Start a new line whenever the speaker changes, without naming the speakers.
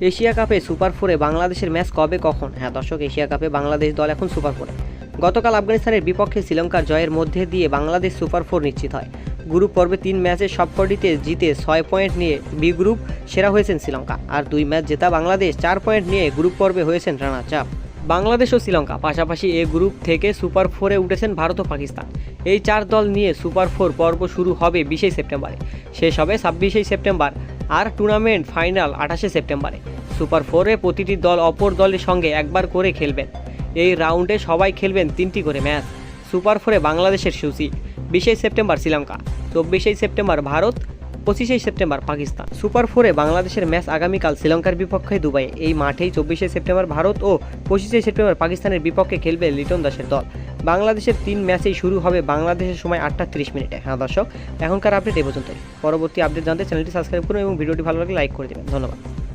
Asia কাপে super ফোরে বাংলাদেশের ম্যাচ কবে, কখন? হ্যাঁ দর্শক, এশিয়া কাপে বাংলাদেশ দল এখন সুপার ফোরে। গতকাল আফগানিস্তানের বিপক্ষে শ্রীলঙ্কার জয়ের মধ্যে দিয়ে বাংলাদেশ সুপার ফোর নিশ্চিত হয়। গ্রুপ পর্বে তিন ম্যাচের সবকটিতে জিতে ছয় পয়েন্ট নিয়ে বি গ্রুপ সেরা হয়েছেন শ্রীলঙ্কা, আর দুই ম্যাচ জেতা বাংলাদেশ চার পয়েন্ট নিয়ে গ্রুপ পর্বে হয়েছেন রানা চাপ বাংলাদেশ ও শ্রীলঙ্কা পাশাপাশি এ গ্রুপ থেকে সুপার ফোরে উঠেছেন ভারত ও পাকিস্তান। এই চার দল নিয়ে সুপার ফোর পর্ব শুরু হবে বিশেই সেপ্টেম্বরে। শেষ হবে ছাব্বিশে সেপ্টেম্বর। আর টুর্নামেন্ট ফাইনাল আঠাশে সেপ্টেম্বরে। সুপার ফোরে প্রতিটি দল অপর দলের সঙ্গে একবার করে খেলবেন। এই রাউন্ডে সবাই খেলবেন তিনটি করে ম্যাচ। সুপার ফোরে বাংলাদেশের সূচি বিশে সেপ্টেম্বর শ্রীলঙ্কা চব্বিশে সেপ্টেম্বর ভারত পঁচিশে সেপ্টেম্বর পাকিস্তান। সুপার ফোরে বাংলাদেশের ম্যাচ আগামীকাল শ্রীলঙ্কার বিপক্ষে দুবাই এই মাঠেই চব্বিশে সেপ্টেম্বর ভারত ও পঁচিশে সেপ্টেম্বর পাকিস্তানের বিপক্ষে খেলবে লিটন দাসের দল। বাংলাদেশের তিন ম্যাচেই শুরু হবে বাংলাদেশের সময় আটটা তিরিশ মিনিটে। হ্যাঁ দর্শক? এখনকার আপডেট এ পর্যন্তই। পরবর্তী আপডেট জানতে চ্যানেলটি সাবস্ক্রাইব করুন এবং ভিডিওটি ভালো লাগলে লাইক করে দেবেন। ধন্যবাদ।